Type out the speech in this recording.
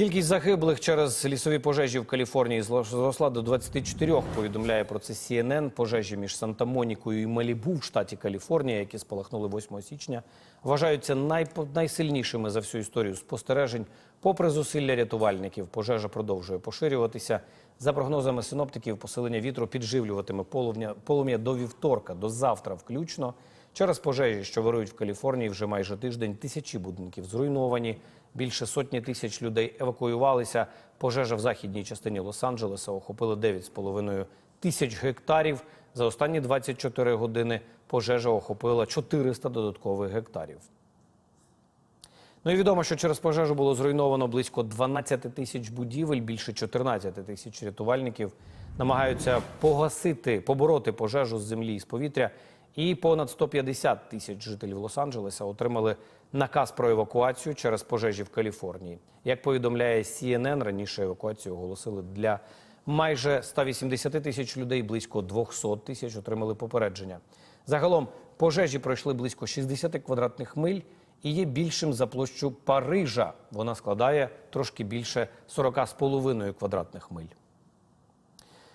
Кількість загиблих через лісові пожежі в Каліфорнії зросла до 24, повідомляє про це CNN. Пожежі між Санта-Монікою і Малібу в штаті Каліфорнія, які спалахнули 8 січня, вважаються найпо- найсильнішими за всю історію спостережень. Попри зусилля рятувальників, пожежа продовжує поширюватися. За прогнозами синоптиків, посилення вітру підживлюватиме полум'я, полум'я до вівторка, до завтра включно. Через пожежі, що вирують в Каліфорнії, вже майже тиждень тисячі будинків зруйновані. Більше сотні тисяч людей евакуювалися. Пожежа в західній частині Лос-Анджелеса охопила 9,5 тисяч гектарів. За останні 24 години пожежа охопила 400 додаткових гектарів. Ну і відомо, що через пожежу було зруйновано близько 12 тисяч будівель, більше 14 тисяч рятувальників намагаються погасити, побороти пожежу з землі і з повітря. І понад 150 тисяч жителів Лос-Анджелеса отримали наказ про евакуацію через пожежі в Каліфорнії. Як повідомляє CNN, раніше евакуацію оголосили для майже 180 тисяч людей, близько 200 тисяч отримали попередження. Загалом пожежі пройшли близько 60 квадратних миль і є більшим за площу Парижа. Вона складає трошки більше 40,5 квадратних миль.